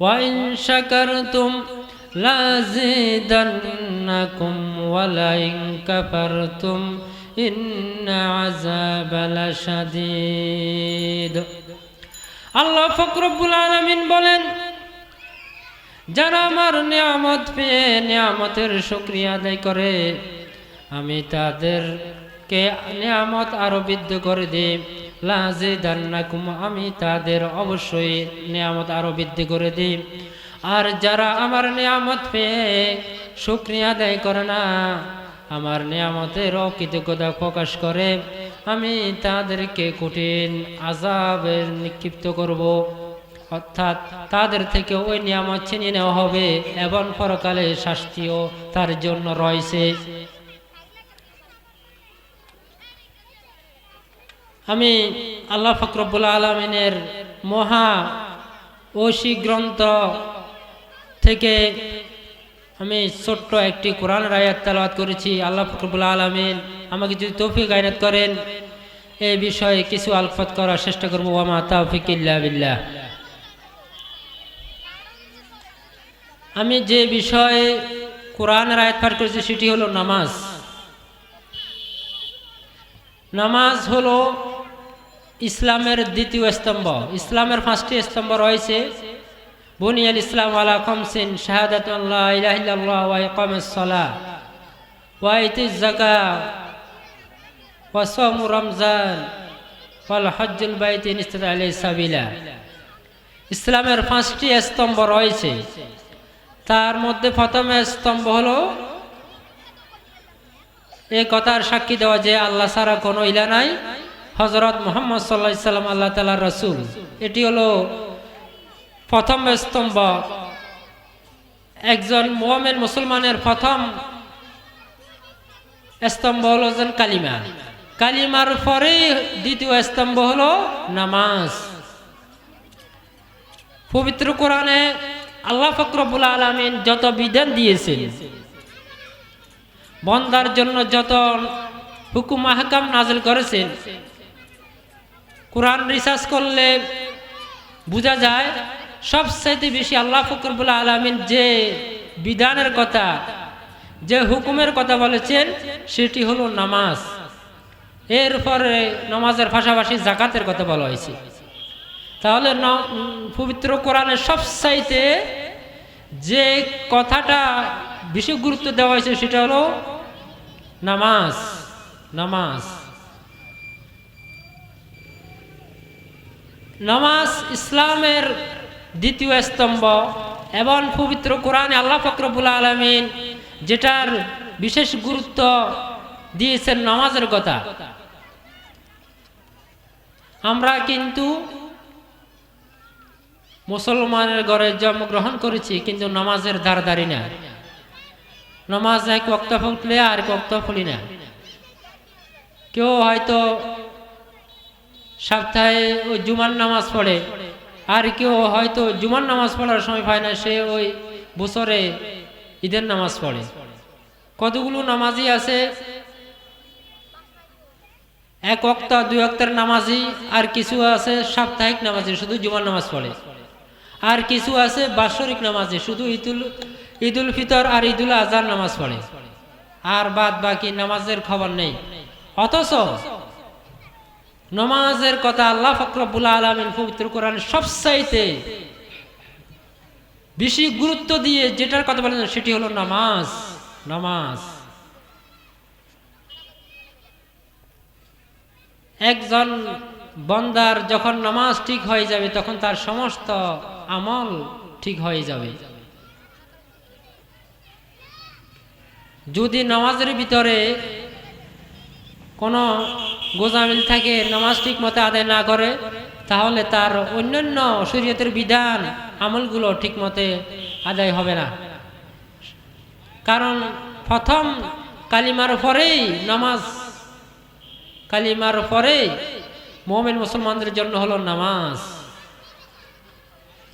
وإن شكرتم لأزيدنكم ولئن كفرتم إن عذاب لشديد আল্লাহ ফকরবুল আলমিন বলেন যারা আমার নিয়ামত পেয়ে নিয়ামতের শুক্রিয়া আদায় করে আমি তাদেরকে নিয়ামত আরো বৃদ্ধি করে দিই লাজে দান্নাকুম আমি তাদের অবশ্যই নিয়ামত আরও বৃদ্ধি করে দিই। আর যারা আমার নিয়ামত পেয়ে শুক্রিয়া আদায় করে না, আমার নিয়ামতের অকৃতজ্ঞতা প্রকাশ করে, আমি তাদেরকে কঠিন আজাবের নিক্ষিপ্ত করব। অর্থাৎ তাদের থেকে ওই নিয়ামত ছিনিয়ে নেওয়া হবে, এবং পরকালে শাস্তিও তার জন্য রয়েছে। আমি আল্লাহ ফকরবুল আলমিনের মহা ঐশী গ্রন্থ থেকে আমি ছোট্ট একটি কোরআন রায়াত তালাবাত করেছি। আল্লাহ ফকরবুল আলমিন আমাকে যদি তৌফিক আইনাত করেন এই বিষয়ে কিছু আলফত করার চেষ্টা করব। আমা তাফিক বিল্লাহ। আমি যে বিষয়ে কোরআন রায়াত পাঠ করেছি সেটি হলো নামাজ। নামাজ হলো ইসলামের দ্বিতীয় স্তম্ভ, ইসলামের পাঁচটি স্তম্ভ রয়েছে, বুনিয়াল ইসলাম আলা কমসিন শাহাদাত আল্লাহ ইলাহিল্লাহ ওয়া ইকামাস সালাহ ওয়া ইতিজ যাকাত ওয়া সাওম রমজান হজ্জুল বাইতি ইসলামের পাঁচটি স্তম্ভ রয়েছে। তার মধ্যে প্রথম স্তম্ভ হলো এই কথার সাক্ষী দেওয়া যে আল্লাহ ছাড়া কোনো ইলা নাই। হজরত মোহাম্মদ সাল্লাহ সাল্লাম, আল্লাহ তালা রসুল। এটি হলো প্রথম স্তম্ভ। একজন মোহামেন মুসলমানের প্রথম স্তম্ভ হলো যেন কালিমা। কালিমার পরে দ্বিতীয় স্তম্ভ হলো নামাজ। পবিত্র কোরআনে আল্লাহ ফকরবুল আলমিন যত বিধান দিয়েছেন, বন্দার জন্য যত হুকুম আহকাম নাজল করেছেন কোরআন রিসার্চ করলে বোঝা যায়, সবচাইতে বেশি আল্লাহ ফকরবুল আলমিন যে বিধানের কথা, যে হুকুমের কথা বলেছেন, সেটি হলো নামাজ। এরপরে নামাজের পাশাপাশি জাকাতের কথা বলা হয়েছে। তাহলে পবিত্র কোরআনের সবচাইতে যে কথাটা বেশি গুরুত্ব দেওয়া হয়েছে, সেটা হলো নামাজ নামাজ। নামাজ ইসলামের দ্বিতীয় স্তম্ভ এবং পবিত্র কোরআনে আল্লাহ ফকরবুল আলমিন যেটার বিশেষ গুরুত্ব দিয়েছেন নামাজের কথা। আমরা কিন্তু মুসলমানের ঘরে জন্মগ্রহণ করেছি, কিন্তু নামাজের ধার ধারি না। নামাজ এক বক্ত ফুটলে আর বক্ত ফুলি না। কেউ হয়তো সপ্তাহে ওই জুমার নামাজ পড়ে। আর কেউ হয়তো জুমার নামাজ পড়ার সময় পায় না, সে ওই বছরে ঈদের নামাজ পড়ে। কতগুলো নামাজই আছে? এক অক্ত দুই অক্তের নামাজি, আর কিছু আছে সাপ্তাহিক নামাজি, শুধু জুমার নামাজ পড়ে। আর কিছু আছে বাৎসরিক নামাজে, শুধু ঈদুল ঈদুল ফিতর আর ঈদুল আজহার নামাজ পড়ে। আর বাদ বাকি নামাজের খবর নেই। অথচ নমাজের কথা আল্লাহ ফকরবুল আলমিন পবিত্র কোরআন সবসাইতে বেশি গুরুত্ব দিয়ে যেটার কথা বলেন সেটি হলো নামাজ নামাজ। একজন বন্দার যখন নামাজ ঠিক হয়ে যাবে, তখন তার সমস্ত আমল ঠিক হয়ে যাবে। যদি নামাজের ভিতরে কোনো গোজামিল থাকে নামাজ ঠিক মতো আদায় না করে, তাহলে তার অন্যান্য শরীয়তের বিধান, আমলগুলো ঠিক মতে আদায় হবে না। কারণ প্রথম কালিমার পরেই নামাজ, কালিমার পরে মোমেন মুসলমানদের জন্য হলো নামাজ।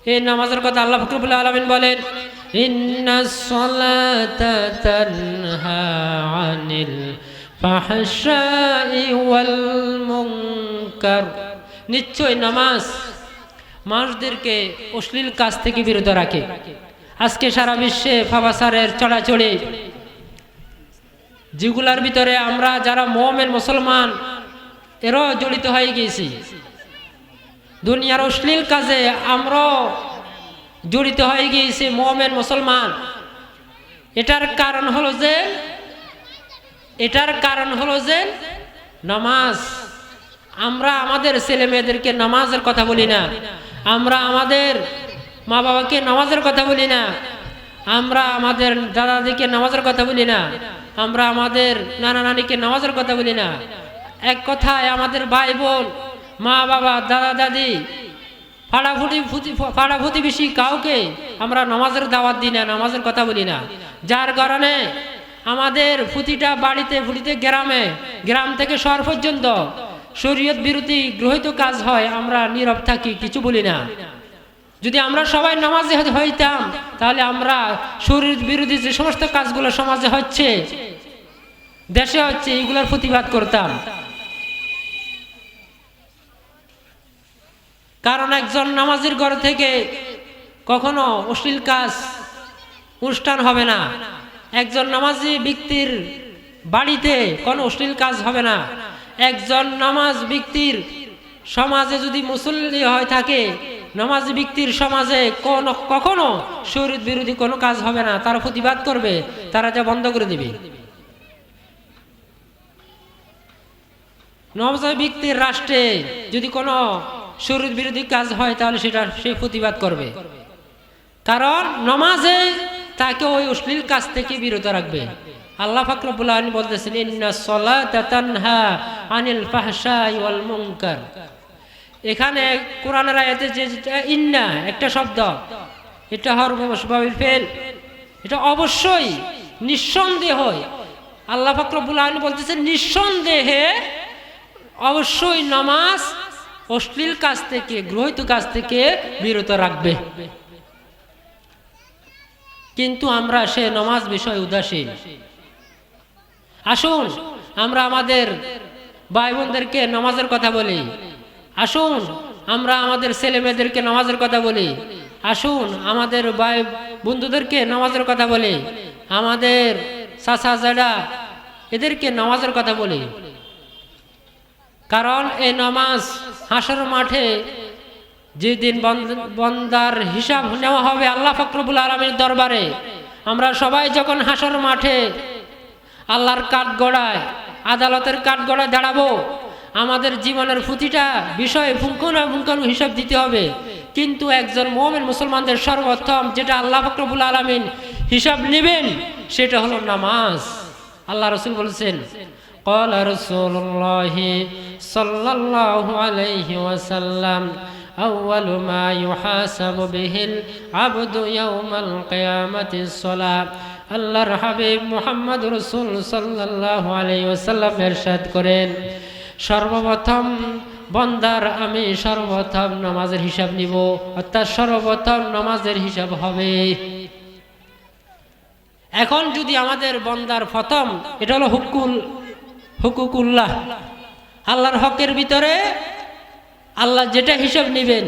এই নামাজের কথা আল্লাহ ফকরবুল্লাহ আলমিন বলেন নিশ্চয় নামাজ মানুষদেরকে অশ্লীল কাজ থেকে বিরত রাখে। আজকে সারা বিশ্বে ফাবাসারের চড়াচড়ি যেগুলার ভিতরে আমরা যারা মোহামের মুসলমান, এরও জড়িত হয়ে গিয়েছি। দুনিয়ার অশ্লীল কাজে আমরাও জড়িত হয়ে গিয়েছি মোহামের মুসলমান। এটার কারণ হলো যে এটার কারণ হলো যে নামাজ, আমরা আমাদের ছেলে মেয়েদেরকে নামাজের কথা বলি না। আমরা আমাদের মা বাবাকে নামাজের কথা বলি না। আমরা আমাদের দাদাদিকে নামাজের কথা বলি না। আমরা আমাদের নানা নানিকে নামাজের কথা বলি না। এক কথায় আমাদের ভাই বোন মা বাবা দাদা দাদি ফাড়াফুটি ফুটি ফাড়া প্রতিবেশী কাউকে আমরা নামাজের দাওয়াত দিই না, নামাজের কথা বলি না। যার কারণে আমাদের ফুটিটা বাড়িতে ফুটিতে গ্রামে, গ্রাম থেকে শহর পর্যন্ত শরীয়ত বিরোধী গ্রহিত কাজ হয়, আমরা নীরব থাকি, কিছু বলি না। যদি আমরা সবাই নামাজে হইতাম, তাহলে আমরা শরীর বিরোধী যে সমস্ত কাজগুলো সমাজে হচ্ছে, দেশে হচ্ছে, এগুলোর প্রতিবাদ করতাম। কারণ একজন নামাজের ঘর থেকে কখনো অশ্লীল কাজ অনুষ্ঠান হবে না। একজন নামাজি ব্যক্তির বাড়িতে কোনো অশ্লীল কাজ হবে না। একজন নামাজ ব্যক্তির সমাজে যদি মুসল্লি হয়ে থাকে, নামাজ ব্যক্তির সমাজে কোন, কখনো শরীর বিরোধী কোনো কাজ হবে না। তারা প্রতিবাদ করবে, তারা যা বন্ধ করে দিবে। নবজা ব্যক্তির রাষ্ট্রে যদি কোনো শরীর বিরোধী কাজ হয়, তাহলে সেটা সে প্রতিবাদ করবে। কারণ নমাজে তাকে ওই অশ্লীল কাজ থেকে বিরত রাখবে। আল্লাহ ফাকরবুল আলম বলতেছেন, ইন্না সলাতা তানহা আনিল ফাহশাই ওয়াল মুনকার। এখানে কোরআনের আয়াতে যে ইন্না একটা শব্দ। এটা হরফবাবিল ফেল। এটা অবশ্যই নিঃসন্দেহ। আল্লাহ ফাকরবুল আলম বলতেছেন, নিঃসন্দেহে অবশ্যই নামাজ অশ্লীল কাজ থেকে, গ্রহিত কাজ থেকে বিরত রাখবে। কিন্তু আমরা সে নমাজ বিষয়ে উদাসীন আসুন, আমরা আমাদের ভাই বোনদেরকে নামাজের কথা বলি। আসুন, আমরা আমাদের ছেলে মেয়েদেরকে নামাজের কথা বলি। আসুন, আমাদের ভাই বন্ধুদেরকে নামাজের কথা বলি। আমাদের চাচা জাডা এদেরকে নামাজের কথা বলি। কারণ এই নামাজ হাসর মাঠে যেদিন বন্দার হিসাব নেওয়া হবে আল্লাহ ফকরবুল আলমীর দরবারে আমরা সবাই যখন হাসর মাঠে আল্লাহর কাঠ গড়ায় আদালতের কাঠ গড়ায় দাঁড়াবো আমাদের জীবনের প্রতিটা বিষয়ে ফুঙ্কন ফুঙ্কানু হিসাব দিতে হবে কিন্তু একজন মোমেন মুসলমানদের সর্বোত্তম যেটা আল্লাহ ফকরবুল আলমিন হিসাব নেবেন সেটা হলো নামাজ আল্লাহ রসুল বলছেন قال رسول الله صلى الله عليه وسلم أول ما يحاسب به العبد يوم القيامة الصلاة আল্লাহর হাবিব মোহাম্মদ রসুল সাল্লাহ আলাই ওসাল্লাম এরশাদ করেন সর্বপ্রথম বন্দার আমি সর্বপ্রথম নামাজের হিসাব নিব অর্থাৎ সর্বপ্রথম নামাজের হিসাব হবে এখন যদি আমাদের বন্দার প্রথম এটা হলো হুকুল হুকুকুল্লাহ আল্লাহর হকের ভিতরে আল্লাহ যেটা হিসাব নেবেন,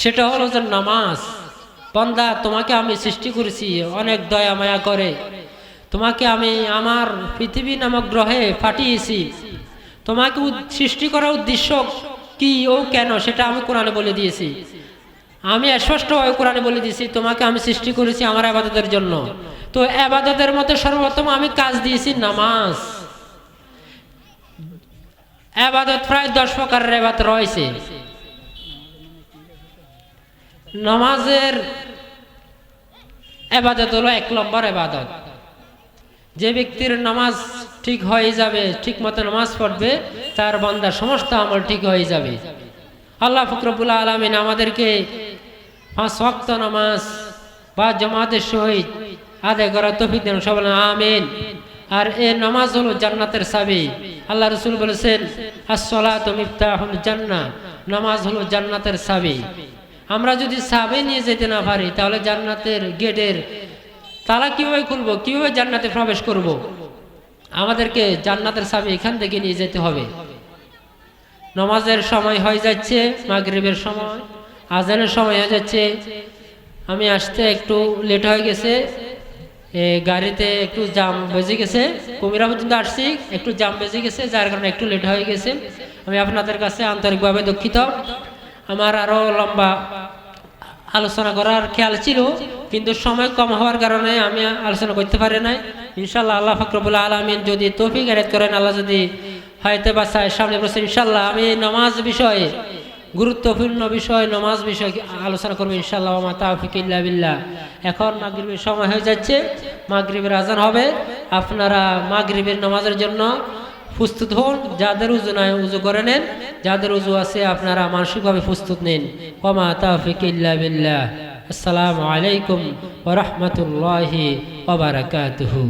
সেটা হলো যে নামাজ। বন্দা, তোমাকে আমি সৃষ্টি করেছি, অনেক দয়া মায়া করে। তোমাকে আমি আমার পৃথিবী নামক গ্রহে ফাটিয়েছি তোমাকে সৃষ্টি করার উদ্দেশ্য কি ও কেন, সেটা আমি কোরআনে বলে দিয়েছি। আমি স্পষ্টভাবে কোরআনে বলে দিয়েছি, তোমাকে আমি সৃষ্টি করেছি আমার আবাদতের জন্য। তো আবাদতের মধ্যে সর্বপ্রথম আমি কাজ দিয়েছি নামাজ। আবাদত প্রায় দশ প্রকারের আবাদত রয়েছে। নামাজের আবাদত হলো এক নম্বর আবাদত। যে ব্যক্তির নামাজ ঠিক হয়ে যাবে, ঠিক মতো নামাজ পড়বে, তার বন্দার সমস্ত আমল ঠিক হয়ে যাবে। আল্লাহ ফকরবুল আলমিন আমাদেরকে পাঁচ ওয়াক্ত নামাজ বা জামাতের সহিত আদায় করার তফিক দেন সবাই আমিন। আর এ নামাজ হলো জান্নাতের সাবি। আল্লাহ রসুল বলেছেন আসলাত জান্না নামাজ হলো জান্নাতের সাবি। আমরা যদি সাবে নিয়ে যেতে না পারি, তাহলে জান্নাতের গেটের তালা কীভাবে খুলবো, কীভাবে জান্নাতে প্রবেশ করব। আমাদেরকে জান্নাতের সাবি এখান থেকে নিয়ে যেতে হবে। নমাজের সময় হয়ে যাচ্ছে, মাগরিবের সময়, আজানের সময় হয়ে যাচ্ছে। আমি আসতে একটু লেট হয়ে গেছে। গাড়িতে একটু জাম বেজে গেছে। কুমিরা পর্যন্ত আসছি, একটু জাম বেজে গেছে, যার কারণে একটু লেট হয়ে গেছে। আমি আপনাদের কাছে আন্তরিকভাবে দুঃখিত। আমার আরও লম্বা আলোচনা করার খেয়াল ছিল, কিন্তু সময় কম হওয়ার কারণে আমি আলোচনা করতে পারি নাই। ইনশাল্লাহ আল্লাহ ফকরবুল আলমিন যদি তৌফিক আরেত করেন, আল্লাহ যদি হয়তো বাসায় সামনে বসে ইনশাল্লাহ আমি নামাজ বিষয়ে গুরুত্বপূর্ণ বিষয়, নামাজ বিষয়ে আলোচনা করব ইনশাল্লাহ আমা তাফিক ইল্লা বিল্লাহ। এখন মাগরিবের সময় হয়ে যাচ্ছে, মাগরিবের আজান হবে। আপনারা মাগরিবের নামাজের জন্য প্রস্তুত হন, যাদের উজু নয় উজু করে নেন, যাদের উজু আছে আপনারা মানসিকভাবে প্রস্তুত নিন। ওমা তাফিক ইল্লা বিল্লাহ। আসসালামু আলাইকুম ওয়া রাহমাতুল্লাহি ওয়া বারাকাতুহু।